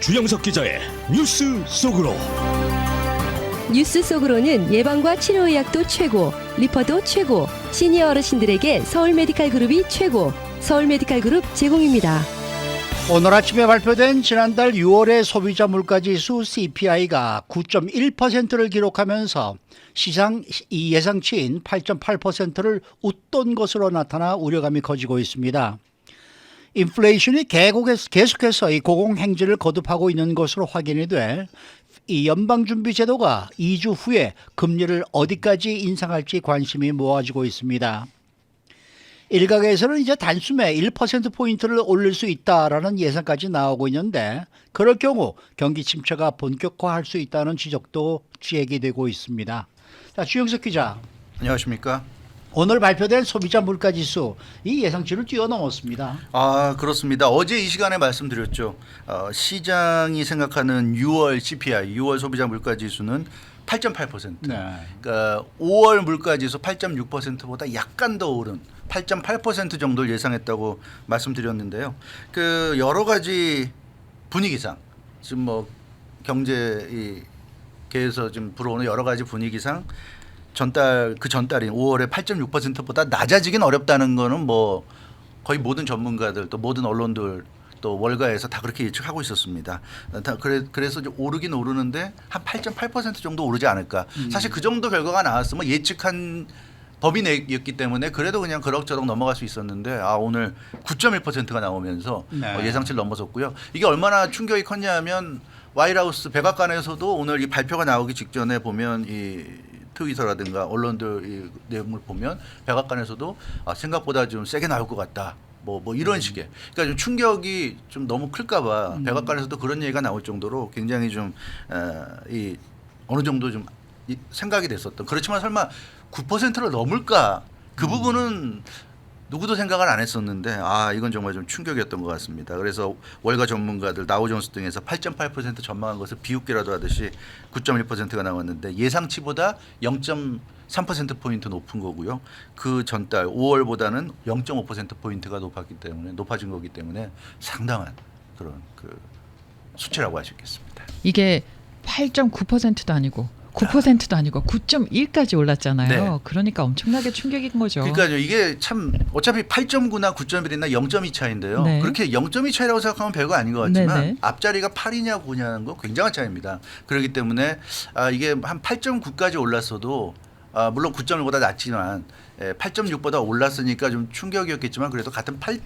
주영석 기자의 뉴스 속으로 뉴스 속으로는 예방과 치료 의학도 최고, 리퍼도 최고, 시니어 어르신들에게 서울 메디칼 그룹이 최고, 서울 메디칼 그룹 제공입니다. 오늘 아침에 발표된 지난달 6월의 소비자 물가지수 CPI가 9.1%를 기록하면서 시장 이 예상치인 8.8%를 웃돈 것으로 나타나 우려감이 커지고 있습니다. 인플레이션이 계속해서, 이 고공행진을 거듭하고 있는 것으로 확인이 돼 이 연방준비제도가 2주 후에 금리를 어디까지 인상할지 관심이 모아지고 있습니다. 일각에서는 이제 단숨에 1%포인트를 올릴 수 있다라는 예상까지 나오고 있는데 그럴 경우 경기 침체가 본격화할 수 있다는 지적도 제기되고 있습니다. 자, 주영석 기자. 안녕하십니까? 오늘 발표된 소비자 물가 지수 이 예상치를 뛰어넘었습니다. 아 그렇습니다. 어제 이 시간에 말씀드렸죠. 어, 시장이 생각하는 6월 CPI, 6월 소비자 물가 지수는 8.8%. 네. 그러니까 5월 물가 지수 8.6%보다 약간 더 오른 8.8% 정도를 예상했다고 말씀드렸는데요. 그 여러 가지 분위기상 지금 뭐 경제 이 계에서 지금 불어오는 여러 가지 분위기상 전달 그 전달인 5월에 8.6%보다 낮아지긴 어렵다는 거는 뭐 거의 모든 전문가들 또 모든 언론들 또 월가에서 다 그렇게 예측하고 있었습니다. 다 그래 그래서 이제 오르긴 오르는데 한 8.8% 정도 오르지 않을까. 사실 그 정도 결과가 나왔으면 예측한 법인이었기 때문에 그래도 그냥 그럭저럭 넘어갈 수 있었는데 아 오늘 9.1%가 나오면서 네. 어, 예상치를 넘어섰고요. 이게 얼마나 충격이 컸냐면 와이라우스 백악관에서도 오늘 이 발표가 나오기 직전에 보면 이 트위터라든가 언론들 이 내용을 보면 백악관에서도 아, 생각보다 좀 세게 나올 것 같다. 뭐, 뭐 이런 식의. 그러니까 좀 충격이 좀 너무 클까봐 백악관에서도 그런 얘기가 나올 정도로 굉장히 좀, 어, 이 어느 정도 좀 이, 생각이 됐었던. 그렇지만 설마 9%를 넘을까? 그 부분은 누구도 생각을 안 했었는데 아 이건 정말 좀 충격이었던 것 같습니다. 그래서 월가 전문가들 나우존스 등에서 8.8% 전망한 것을 비웃기라도 하듯이 9.1%가 나왔는데 예상치보다 0.3% 포인트 높은 거고요. 그 전달 5월보다는 0.5% 포인트가 높았기 때문에 높아진 거기 때문에 상당한 그런 그 수치라고 할 수 있겠습니다. 이게 8.9%도 아니고 9%도 아니고 9.1까지 올랐잖아요. 네. 그러니까 엄청나게 충격인 거죠. 그러니까요. 이게 참 어차피 8.9나 9.1이나 0.2 차인데요. 네. 그렇게 0.2 차이라고 생각하면 별거 아닌 것 같지만 네네. 앞자리가 8이냐 9냐는 거 굉장한 차이입니다. 그렇기 때문에 아, 이게 한 8.9까지 올랐어도 아, 물론 9.1보다 낮지만 예, 8.6보다 올랐으니까 좀 충격이었겠지만 그래도 같은 8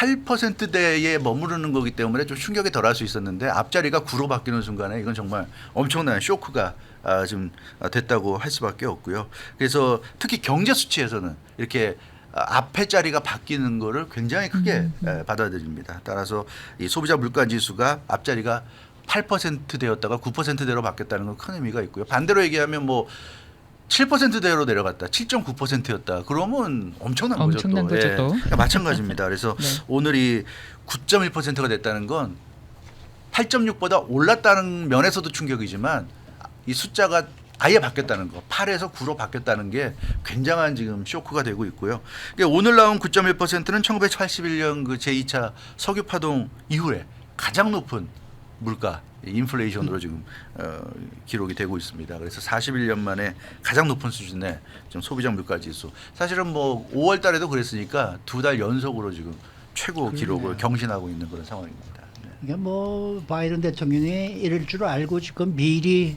8%대에 머무르는 거기 때문에 좀 충격이 덜할 수 있었는데 앞자리가 9로 바뀌는 순간에 이건 정말 엄청난 쇼크가 아, 좀 아, 됐다고 할 수밖에 없고요. 그래서 특히 경제 수치에서는 이렇게 아, 앞에 자리가 바뀌는 거를 굉장히 크게 에, 받아들입니다. 따라서 이 소비자 물가 지수가 앞자리가 8%대였다가 9%대로 바뀌었다는 건 큰 의미가 있고요. 반대로 얘기하면 뭐 7%대로 내려갔다. 7.9%였다. 그러면 엄청난 거죠. 엄청난 또. 거죠, 예. 또. 그러니까 마찬가지입니다. 그래서 네. 오늘이 9.1%가 됐다는 건 8.6보다 올랐다는 면에서도 충격이지만 이 숫자가 아예 바뀌었다는 거, 8에서 9로 바뀌었다는 게 굉장한 지금 쇼크가 되고 있고요. 그러니까 오늘 나온 9.1%는 1981년 그 제2차 석유 파동 이후에 가장 높은 물가 인플레이션으로 지금 어, 기록이 되고 있습니다. 그래서 41년 만에 가장 높은 수준의 지금 소비자 물가 지수. 사실은 뭐 5월 달에도 그랬으니까 두 달 연속으로 지금 최고 기록을 경신하고 있는 그런 상황입니다. 네. 이게 뭐 바이든 대통령이 이럴 줄 알고 지금 미리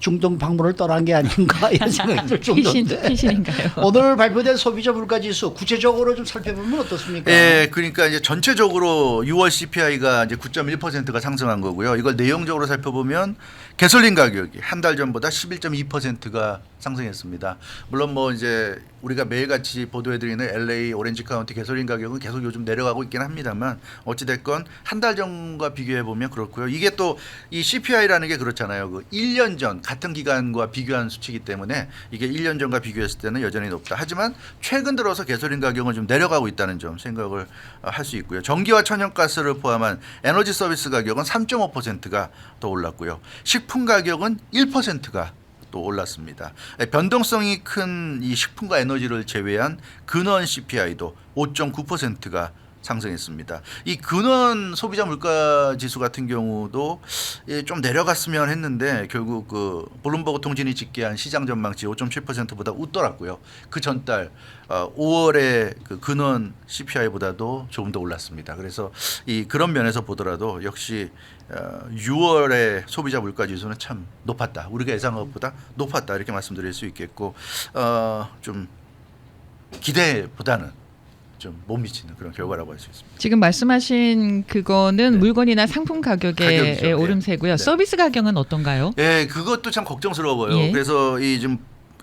중동 방문을 떠난 게 아닌가 이런 생각이 들 피신, 정도인데. 피신인가요? 오늘 발표된 소비자 물가 지수 구체적으로 좀 살펴보면 어떻습니까? 예, 그러니까 이제 전체적으로 6월 CPI가 이제 9.1%가 상승한 거고요. 이걸 내용적으로 살펴보면 개솔린 가격이 한 달 전보다 11.2%가 상승했습니다. 물론 뭐 이제 우리가 매일같이 보도해드리는 LA 오렌지 카운티 개솔린 가격은 계속 요즘 내려가고 있긴 합니다만 어찌 됐건 한 달 전과 비교해 보면 그렇고요. 이게 또 이 CPI라는 게 그렇잖아요. 그 1년 전 같은 기간과 비교한 수치이기 때문에 이게 1년 전과 비교했을 때는 여전히 높다. 하지만 최근 들어서 개솔린 가격은 좀 내려가고 있다는 점 생각을 할 수 있고요. 전기와 천연가스를 포함한 에너지 서비스 가격은 3.5%가 더 올랐고요. 식품 가격은 1%가 또 올랐습니다. 변동성이 큰 이 식품과 에너지를 제외한 근원 CPI도 5.9%가 상승했습니다. 이 근원 소비자 물가 지수 같은 경우도 예, 좀 내려갔으면 했는데 결국 그 블룸버그 통신이 집계한 시장 전망치 5.7%보다 웃더라고요. 그 전달 어, 5월에 그 근원 CPI보다도 조금 더 올랐습니다. 그래서 이 그런 면에서 보더라도 역시 어, 6월의 소비자 물가 지수는 참 높았다. 우리가 예상한 것보다 높았다 이렇게 말씀드릴 수 있겠고 어, 좀 기대보다는 좀 못 미치는 그런 결과라고 할 수 있습니다. 지금 말씀하신 그거는 네. 물건이나 상품 가격의 가격이죠. 예. 오름세고요. 네. 서비스 가격은 어떤가요? 예, 그것도 참 걱정스러워요. 예. 그래서 이 좀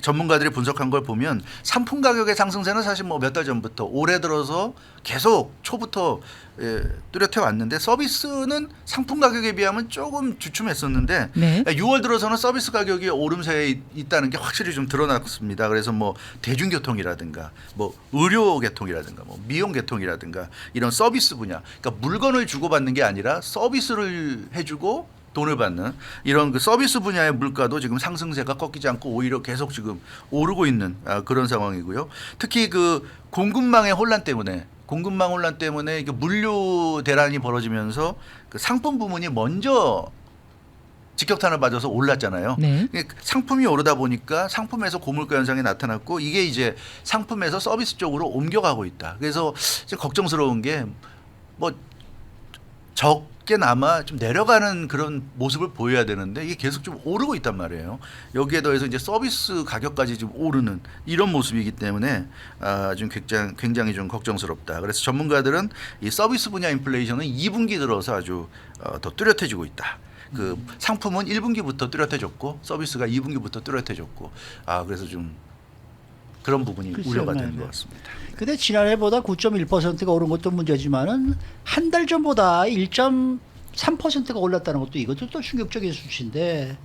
전문가들이 분석한 걸 보면 상품 가격의 상승세는 사실 뭐 몇 달 전부터 올해 들어서 계속 초부터 예, 뚜렷해 왔는데 서비스는 상품 가격에 비하면 조금 주춤했었는데 네. 6월 들어서는 서비스 가격이 오름세에 있- 있다는 게 확실히 좀 드러났습니다. 그래서 뭐 대중교통이라든가 뭐 의료계통이라든가 뭐 미용계통이라든가 이런 서비스 분야, 그러니까 물건을 주고받는 게 아니라 서비스를 해주고 돈을 받는 이런 그 서비스 분야의 물가도 지금 상승세가 꺾이지 않고 오히려 계속 지금 오르고 있는 아, 그런 상황이고요. 특히 그 공급망의 혼란 때문에 공급망 혼란 때문에 이게 물류 대란이 벌어지면서 그 상품 부문이 먼저 직격탄을 맞아서 올랐잖아요. 네. 상품이 오르다 보니까 상품에서 고물가 현상이 나타났고 이게 이제 상품에서 서비스 쪽으로 옮겨가고 있다. 그래서 이제 걱정스러운 게뭐 적게나마 좀 내려가는 그런 모습을 보여야 되는데 이게 계속 좀 오르고 있단 말이에요. 여기에 더해서 이제 서비스 가격까지 좀 오르는 이런 모습이기 때문에 아, 좀 굉장히, 굉장히 좀 걱정스럽다. 그래서 전문가들은 이 서비스 분야 인플레이션은 2분기 들어서 아주 어, 더 뚜렷해지고 있다. 그 상품은 1분기부터 뚜렷해졌고 서비스가 2분기부터 뚜렷해졌고 아 그래서 좀 그런 부분이 글쎄요, 우려가 네, 되는 네. 것 같습니다. 근데 지난해보다 9.1%가 오른 것도 문제지만은 한 달 전보다 1.3%가 올랐다는 것도 이것도 또 충격적인 수치인데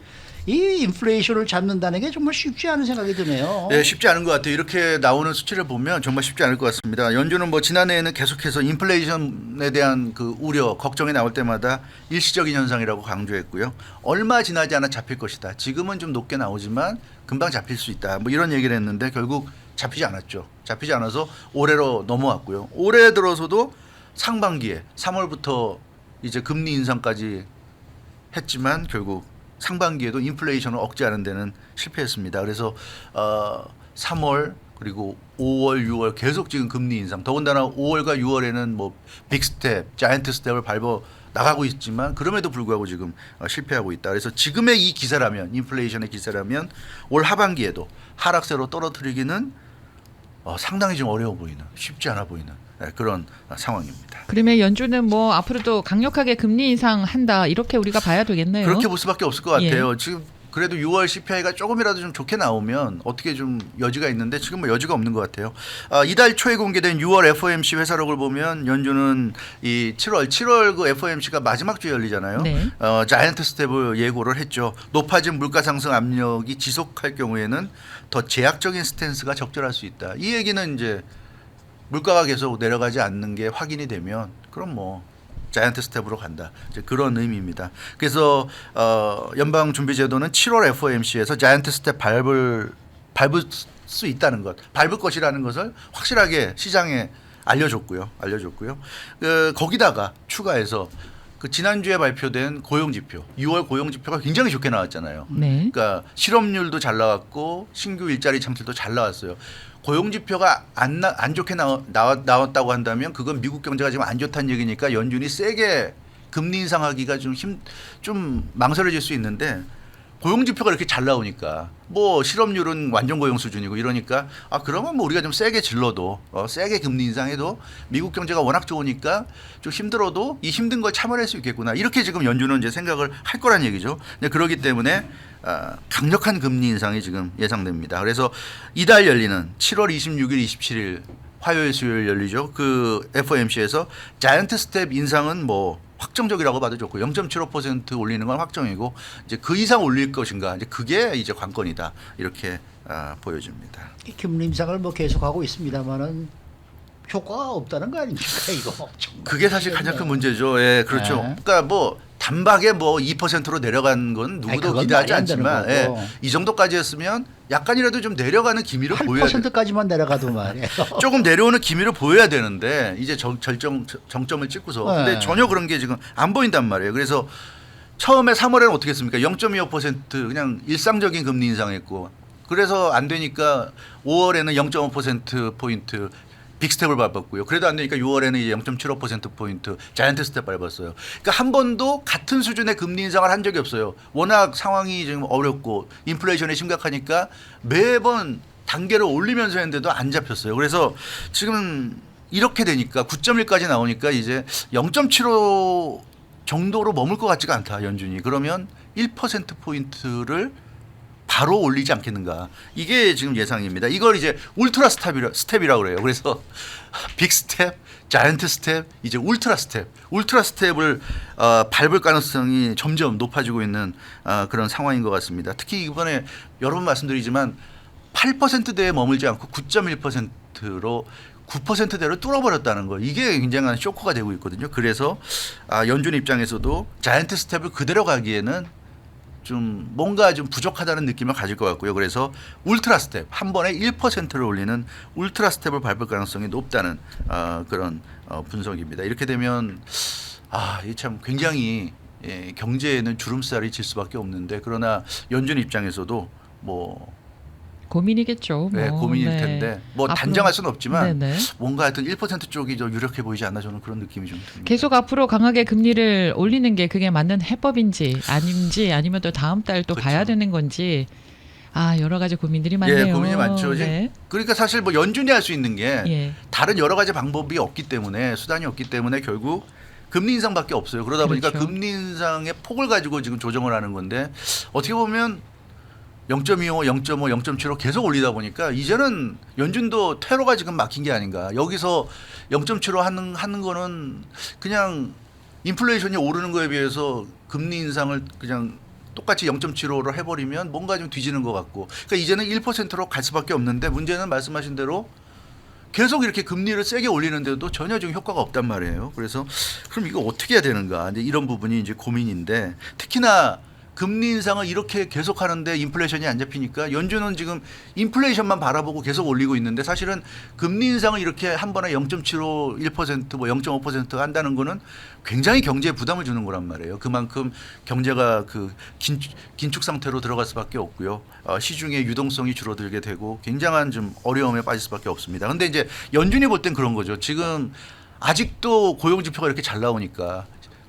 이 인플레이션을 잡는다는 게 정말 쉽지 않은 생각이 드네요. 네, 쉽지 않은 것 같아요. 이렇게 나오는 수치를 보면 정말 쉽지 않을 것 같습니다. 연준은 뭐 지난해에는 계속해서 인플레이션에 대한 그 우려, 걱정이 나올 때마다 일시적인 현상이라고 강조했고요. 얼마 지나지 않아 잡힐 것이다. 지금은 좀 높게 나오지만 금방 잡힐 수 있다. 뭐 이런 얘기를 했는데 결국 잡히지 않았죠. 잡히지 않아서 올해로 넘어왔고요. 올해 들어서도 상반기에 3월부터 이제 금리 인상까지 했지만 결국 상반기에도 인플레이션을 억제하는 데는 실패했습니다. 그래서 어 3월 그리고 5월, 6월 계속 지금 금리 인상. 더군다나 5월과 6월에는 뭐 빅스텝, 자이언트 스텝을 밟아 나가고 있지만 그럼에도 불구하고 지금 어, 실패하고 있다. 그래서 지금의 이 기세라면 인플레이션의 기세라면 올 하반기에도 하락세로 떨어뜨리기는 어, 상당히 좀 어려워 보이는 쉽지 않아 보이는 네, 그런 어, 상황입니다. 그러면 연준은 뭐 앞으로도 강력하게 금리 인상한다 이렇게 우리가 봐야 되겠네요. 그렇게 볼 수밖에 없을 것 같아요. 지금 그래도 6월 CPI가 조금이라도 좀 좋게 나오면 어떻게 좀 여지가 있는데 지금 뭐 여지가 없는 것 같아요. 아, 이달 초에 공개된 6월 FOMC 회사록을 보면 연준은 이 7월 7월 그 FOMC가 마지막 주에 열리잖아요. 네. 어, 자이언트 스텝을 예고를 했죠. 높아진 물가 상승 압력이 지속할 경우에는 더 제약적인 스탠스가 적절할 수 있다. 이 얘기는 이제 물가가 계속 내려가지 않는 게 확인이 되면 그럼 뭐 자이언트 스텝으로 간다. 이제 그런 의미입니다. 그래서 어, 연방 준비 제도는 7월 FOMC에서 자이언트 스텝 밟을 밟을 수 있다는 것, 밟을 것이라는 것을 확실하게 시장에 알려줬고요. 알려줬고요. 그, 거기다가 추가해서 그 지난주에 발표된 고용 지표, 6월 고용 지표가 굉장히 좋게 나왔잖아요. 네. 그러니까 실업률도 잘 나왔고 신규 일자리 창출도 잘 나왔어요. 고용 지표가 안, 나, 안 좋게 나와, 나왔, 나왔다고 한다면 그건 미국 경제가 지금 안 좋다는 얘기니까 연준이 세게 금리 인상하기가 좀 힘 좀 망설여질 수 있는데 고용 지표가 이렇게 잘 나오니까 뭐 실업률은 완전 고용 수준이고 이러니까 아 그러면 뭐 우리가 좀 세게 질러도 어, 세게 금리 인상해도 미국 경제가 워낙 좋으니까 좀 힘들어도 이 힘든 걸 참아낼 수 있겠구나 이렇게 지금 연준은 이제 생각을 할 거란 얘기죠. 네, 그렇기 때문에 아, 강력한 금리 인상이 지금 예상됩니다. 그래서 이달 열리는 7월 26일, 27일 화요일, 수요일 열리죠. 그 FOMC에서 자이언트 스텝 인상은 뭐 확정적이라고 봐도 좋고 0.75% 올리는 건 확정이고 이제 그 이상 올릴 것인가 이제 그게 이제 관건이다 이렇게 아, 보여집니다. 인상을 뭐 계속하고 있습니다만은 효과가 없다는 거 아닙니까 이거? 그게 사실 가장 큰 문제죠. 예, 그렇죠. 네. 그러니까 뭐 단박에 뭐 2%로 내려간 건 아니, 누구도 그건 기대하지 않지만 예. 이 정도까지였으면 약간이라도 좀 내려가는 기미를 보여야 돼. 8%까지만 내려가도 말이에요. 조금 내려오는 기미를 보여야 되는데 이제 정, 절정 정점을 찍고서 네. 근데 전혀 그런 게 지금 안 보인단 말이에요. 그래서 처음에 3월에는 어떻게 했습니까? 0.25% 그냥 일상적인 금리 인상했고 그래서 안 되니까 5월에는 0.5% 포인트 빅스텝을 밟았고요. 그래도 안 되니까 6월에는 이제 0.75% 포인트 자이언트 스텝 밟았어요. 그러니까 한 번도 같은 수준의 금리 인상을 한 적이 없어요. 워낙 상황이 지금 어렵고 인플레이션이 심각하니까 매번 단계를 올리면서 했는데도 안 잡혔어요. 그래서 지금 이렇게 되니까 9.1까지 나오니까 이제 0.75 정도로 머물 것 같지가 않다 연준이. 그러면 1% 포인트를 바로 올리지 않겠는가. 이게 지금 예상입니다. 이걸 이제 울트라 스텝이라, 스텝이라고 그래요. 그래서 빅 스텝, 자이언트 스텝, 이제 울트라 스텝, 울트라 스텝을 어, 밟을 가능성이 점점 높아지고 있는 어, 그런 상황인 것 같습니다. 특히 이번에 여러 번 말씀드리지만 8%대에 머물지 않고 9.1%로 9%대로 뚫어버렸다는 거 이게 굉장한 쇼크가 되고 있거든요. 그래서 아, 연준 입장에서도 자이언트 스텝을 그대로 가기에는 좀 뭔가 좀 부족하다는 느낌을 가질 것 같고요. 그래서 울트라 스텝 한 번에 1%를 올리는 울트라 스텝을 밟을 가능성이 높다는 어, 그런 어, 분석입니다. 이렇게 되면 아, 이게 참 굉장히 예, 경제에는 주름살이 질 수밖에 없는데 그러나 연준 입장에서도 뭐 고민이겠죠. 네, 뭐. 고민일 네. 텐데 뭐 앞으로- 단정할 수는 없지만 네네. 뭔가 하여튼 1% 쪽이 더 유력해 보이지 않나 저는 그런 느낌이 좀 듭니다. 계속 앞으로 강하게 금리를 올리는 게 그게 맞는 해법인지 아닌지 아니면 또 다음 달또 그렇죠. 봐야 되는 건지 아 여러 가지 고민들이 많네요. 예, 고민이 많죠. 네. 그러니까 사실 뭐 연준이 할 수 있는 게 예. 다른 여러 가지 방법이 없기 때문에 수단이 없기 때문에 결국 금리 인상밖에 없어요. 그러다 보니까 그렇죠. 금리 인상의 폭을 가지고 지금 조정을 하는 건데 어떻게 보면 0.25, 0.5, 0.75 계속 올리다 보니까 이제는 연준도 퇴로가 지금 막힌 게 아닌가. 여기서 0.75 하는 하는 거는 그냥 인플레이션이 오르는 거에 비해서 금리 인상을 그냥 똑같이 0.75로 해버리면 뭔가 좀 뒤지는 것 같고. 그러니까 이제는 1%로 갈 수밖에 없는데 문제는 말씀하신 대로 계속 이렇게 금리를 세게 올리는데도 전혀 지금 효과가 없단 말이에요. 그래서 그럼 이거 어떻게 해야 되는가? 이제 이런 부분이 이제 고민인데 특히나 금리 인상을 이렇게 계속 하는데 인플레이션이 안 잡히니까 연준은 지금 인플레이션만 바라보고 계속 올리고 있는데 사실은 금리 인상을 이렇게 한 번에 0.75, 1%, 뭐 0.5% 한다는 거는 굉장히 경제에 부담을 주는 거란 말이에요. 그만큼 경제가 그 긴, 긴축 상태로 들어갈 수밖에 없고요. 어, 시중의 유동성이 줄어들게 되고 굉장한 좀 어려움에 빠질 수밖에 없습니다. 근데 이제 연준이 볼 땐 그런 거죠. 지금 아직도 고용 지표가 이렇게 잘 나오니까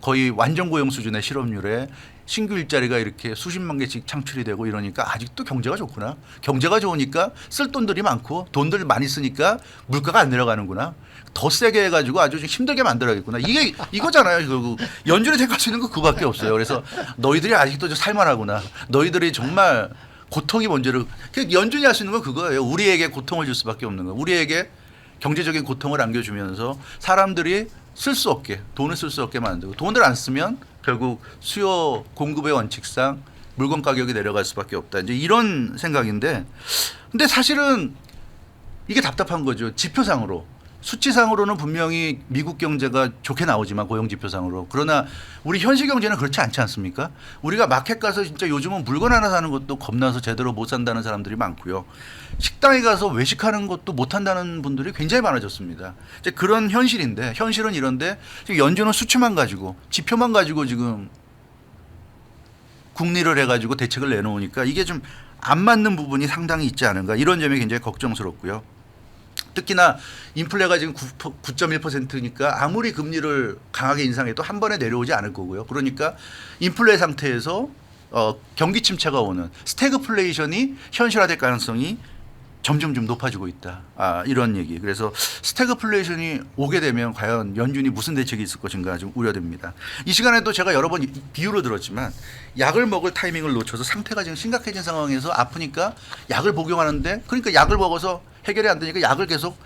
거의 완전 고용 수준의 실업률에 신규 일자리가 이렇게 수십만 개씩 창출이 되고 이러니까 아직도 경제가 좋구나. 경제가 좋으니까 쓸 돈들이 많고 돈들 많이 쓰니까 물가가 안 내려가는구나. 더 세게 해가지고 아주 좀 힘들게 만들어야겠구나. 이게 이거잖아요. 결국 연준이 생각할 수 있는 거 그거밖에 없어요. 그래서 너희들이 아직도 좀 살만하구나. 너희들이 정말 고통이 뭔지를 그 연준이 할 수 있는 건 그거예요. 우리에게 고통을 줄 수밖에 없는 거. 우리에게 경제적인 고통을 안겨주면서 사람들이 쓸 수 없게 돈을 쓸 수 없게 만들고 돈을 안 쓰면 결국 수요 공급의 원칙상 물건 가격이 내려갈 수밖에 없다. 이제 이런 생각인데 근데 사실은 이게 답답한 거죠. 지표상으로. 수치상으로는 분명히 미국 경제가 좋게 나오지만 고용 지표상으로 그러나 우리 현실 경제는 그렇지 않지 않습니까? 우리가 마켓 가서 진짜 요즘은 물건 하나 사는 것도 겁나서 제대로 못 산다는 사람들이 많고요. 식당에 가서 외식하는 것도 못 한다는 분들이 굉장히 많아졌습니다. 이제 그런 현실인데 현실은 이런데 지금 연준은 수치만 가지고 지표만 가지고 지금 국리를 해가지고 대책을 내놓으니까 이게 좀 안 맞는 부분이 상당히 있지 않은가 이런 점이 굉장히 걱정스럽고요. 특히나 인플레가 지금 9.1%니까 아무리 금리를 강하게 인상해도 한 번에 내려오지 않을 거고요. 그러니까 인플레 상태에서 어, 경기 침체가 오는 스태그플레이션이 현실화될 가능성이 점점 좀 높아지고 있다. 아, 이런 얘기. 그래서 스태그플레이션이 오게 되면 과연 연준이 무슨 대책이 있을 것인가 좀 우려됩니다. 이 시간에도 제가 여러 번 이- 비유를 들었지만 약을 먹을 타이밍을 놓쳐서 상태가 지금 심각해진 상황에서 아프니까 약을 복용하는데 그러니까 약을 먹어서 해결이 안 되니까 약을 계속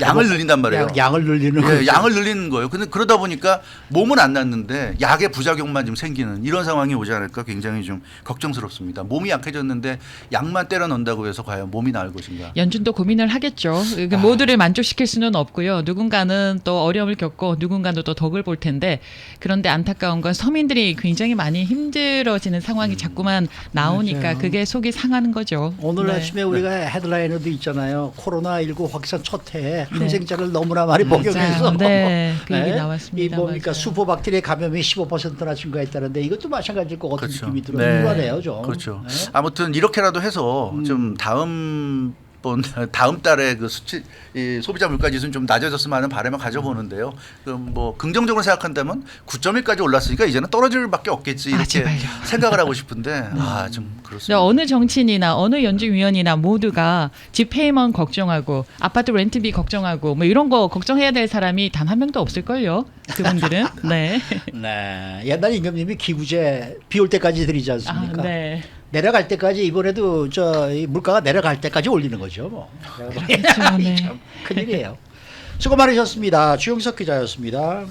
양을 늘린단 말이에요. 양, 양을 늘리는 예, 거죠. 양을 늘리는 거예요. 근데 그러다 보니까 몸은 안 낫는데 약의 부작용만 좀 생기는 이런 상황이 오지 않을까 굉장히 좀 걱정스럽습니다. 몸이 약해졌는데 약만 때려 넣는다고 해서 과연 몸이 나을 것인가? 연준도 고민을 하겠죠. 아. 그 모두를 만족시킬 수는 없고요. 누군가는 또 어려움을 겪고 누군가는 또 덕을 볼 텐데 그런데 안타까운 건 서민들이 굉장히 많이 힘들어지는 상황이 자꾸만 나오니까 음. 맞아요. 그게 속이 상하는 거죠. 오늘 네. 아침에 우리가 헤드라인에도 있잖아요. 코로나 19 확산 첫 해에 네. 항생제를 너무나 많이 복용해서. 네, 그 얘기 네? 나왔습니다. 이 뭡니까 맞아요. 수포박테리아 감염이 15%나 증가했다는데 이것도 마찬가지일 것 같은 느낌이 들어요. 불안해요 좀. 그렇죠. 네? 아무튼 이렇게라도 해서 음. 좀 다음 번 다음 달에 그 수치 이 소비자 물가 지수는 좀 낮아졌으면 하는 바람을 가져보는데요. 그럼 뭐 긍정적으로 생각한다면 9.1까지 올랐으니까 이제는 떨어질 밖에 없겠지 아, 이렇게 제발요. 생각을 하고 싶은데 아좀 근데 그렇습니다. 어느 정치인이나 어느 연준위원이나 모두가 집 페이먼 걱정하고 아파트 렌트비 걱정하고 뭐 이런 거 걱정해야 될 사람이 단 한 명도 없을걸요. 그분들은. 네. 네. 옛날 임금님이 기구제 비 올 때까지 드리지 아, 않습니까? 네. 내려갈 때까지 이번에도 저이 물가가 내려갈 때까지 올리는 거죠. 뭐. 그렇죠. 네. 참 큰일이에요. 수고 많으셨습니다. 주영석 기자였습니다.